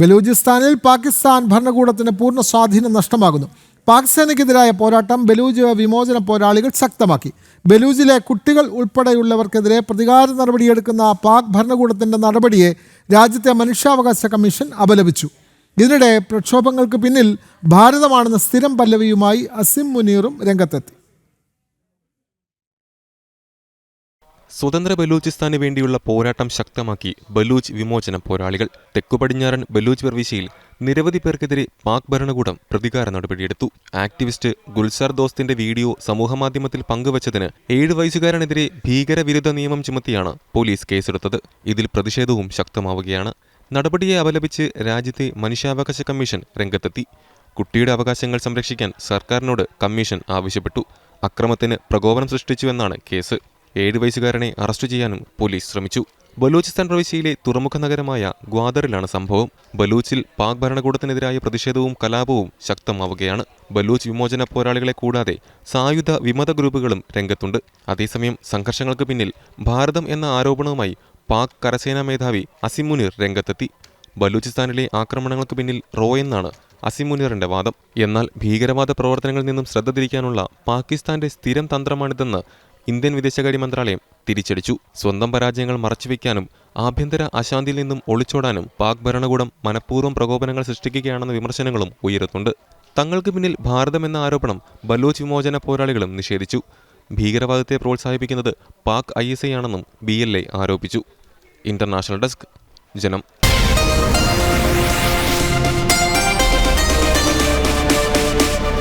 ബലൂചിസ്ഥാനിൽ പാകിസ്ഥാൻ ഭരണകൂടത്തിന് പൂർണ സ്വാധീനം നഷ്ടമാകുന്നു. പാകിസ്ഥാനക്കെതിരായ പോരാട്ടം ബലൂജ് വിമോചന പോരാളികൾ ശക്തമാക്കി. ബലൂജിലെ കുട്ടികൾ ഉൾപ്പെടെയുള്ളവർക്കെതിരെ പ്രതികാര നടപടിയെടുക്കുന്ന പാക് ഭരണകൂടത്തിന്റെ നടപടിയെ രാജ്യത്തെ മനുഷ്യാവകാശ കമ്മീഷൻ അപലപിച്ചു. ഇതിനിടെ പ്രക്ഷോഭങ്ങൾക്ക് പിന്നിൽ ഭാരതമാണെന്ന സ്ഥിരം പല്ലവിയുമായി അസിം മുനീറും രംഗത്തെത്തി. സ്വതന്ത്ര ബലൂചിസ്ഥാന് വേണ്ടിയുള്ള പോരാട്ടം ശക്തമാക്കി ബലൂച്ച് വിമോചന പോരാളികൾ. തെക്കുപടിഞ്ഞാറൻ ബലൂച്ച് പ്രവിശ്യയിൽ നിരവധി പേർക്കെതിരെ പാക് ഭരണകൂടം പ്രതികാര നടപടിയെടുത്തു. ആക്ടിവിസ്റ്റ് ഗുൽസാർ ദോസ്തിന്റെ വീഡിയോ സമൂഹമാധ്യമത്തിൽ പങ്കുവച്ചതിന് ഏഴ് വയസ്സുകാരനെതിരെ ഭീകരവിരുദ്ധ നിയമം ചുമത്തിയാണ് പോലീസ് കേസെടുത്തത്. ഇതിൽ പ്രതിഷേധവും ശക്തമാവുകയാണ്. നടപടിയെ അപലപിച്ച് രാജ്യത്തെ മനുഷ്യാവകാശ കമ്മീഷൻ രംഗത്തെത്തി. കുട്ടിയുടെ അവകാശങ്ങൾ സംരക്ഷിക്കാൻ സർക്കാരിനോട് കമ്മീഷൻ ആവശ്യപ്പെട്ടു. അക്രമത്തിന് പ്രകോപനം സൃഷ്ടിച്ചുവെന്നാണ് കേസ്. ഏഴ് വയസ്സുകാരനെ അറസ്റ്റ് ചെയ്യാനും പോലീസ് ശ്രമിച്ചു. ബലൂചിസ്ഥാൻ പ്രവിശ്യയിലെ തുറമുഖ നഗരമായ ഗ്വാദറിലാണ് സംഭവം. ബലൂച്ചിൽ പാക് ഭരണകൂടത്തിനെതിരായ പ്രതിഷേധവും കലാപവും ശക്തമാവുകയാണ്. ബലൂച്ച് വിമോചന പോരാളികളെ കൂടാതെ സായുധ വിമത ഗ്രൂപ്പുകളും രംഗത്തുണ്ട്. അതേസമയം സംഘർഷങ്ങൾക്ക് പിന്നിൽ ഭാരതം എന്ന ആരോപണവുമായി പാക് കരസേനാ മേധാവി അസിം മുനീർ രംഗത്തെത്തി. ബലൂചിസ്ഥാനിലെ ആക്രമണങ്ങൾക്ക് പിന്നിൽ റോ എന്നാണ് അസിം മുനീറിന്റെ വാദം. എന്നാൽ ഭീകരവാദ പ്രവർത്തനങ്ങളിൽ നിന്നും ശ്രദ്ധ തിരിക്കാനുള്ള പാകിസ്ഥാന്റെ സ്ഥിരം തന്ത്രമാണിതെന്ന് ഇന്ത്യൻ വിദേശകാര്യ മന്ത്രാലയം തിരിച്ചടിച്ചു. സ്വന്തം പരാജയങ്ങൾ മറച്ചുവെക്കാനും ആഭ്യന്തര അശാന്തിയിൽ നിന്നും ഒളിച്ചോടാനും പാക് ഭരണകൂടം മനഃപൂർവം പ്രകോപനങ്ങൾ സൃഷ്ടിക്കുകയാണെന്ന വിമർശനങ്ങളും ഉയരുന്നുണ്ട്. തങ്ങൾക്ക് പിന്നിൽ ഭാരതം എന്ന ആരോപണം ബലോച്ച് വിമോചന പോരാളികളും നിഷേധിച്ചു. ഭീകരവാദത്തെ പ്രോത്സാഹിപ്പിക്കുന്നത് പാക് ഐ എസ് ഐ ആണെന്നും ബി എൽ എ ആരോപിച്ചു. International desk Janam